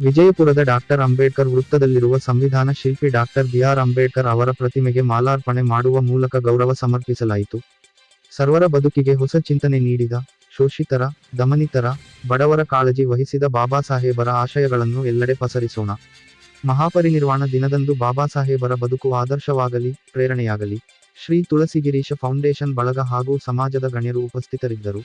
ವಿಜಯಪುರದ ಡಾಕ್ಟರ್ ಅಂಬೇಡ್ಕರ್ ವೃತ್ತದಲ್ಲಿರುವ ಸಂವಿಧಾನ ಶಿಲ್ಪಿ ಡಾಕ್ಟರ್ ಬಿಆರ್ ಅಂಬೇಡ್ಕರ್ ಅವರ ಪ್ರತಿಮೆಗೆ ಮಾಲಾರ್ಪಣೆ ಮಾಡುವ ಮೂಲಕ ಗೌರವ ಸಮರ್ಪಿಸಲಾಯಿತು. ಸರ್ವರ ಬದುಕಿಗೆ ಹೊಸ ಚಿಂತನೆ ನೀಡಿದ, ಶೋಷಿತರ, ದಮನಿತರ, ಬಡವರ ಕಾಳಜಿ ವಹಿಸಿದ ಬಾಬಾ ಸಾಹೇಬರ ಆಶಯಗಳನ್ನು ಎಲ್ಲೆಡೆ ಪಸರಿಸೋಣ. ಮಹಾಪರಿನಿರ್ವಾಣ ದಿನದಂದು ಬಾಬಾ ಸಾಹೇಬರ ಬದುಕು ಆದರ್ಶವಾಗಲಿ, ಪ್ರೇರಣೆಯಾಗಲಿ. ಶ್ರೀ ತುಳಸಿಗಿರೀಶ ಫೌಂಡೇಶನ್ ಬಳಗ ಹಾಗೂ ಸಮಾಜದ ಗಣ್ಯರು ಉಪಸ್ಥಿತರಿದ್ದರು.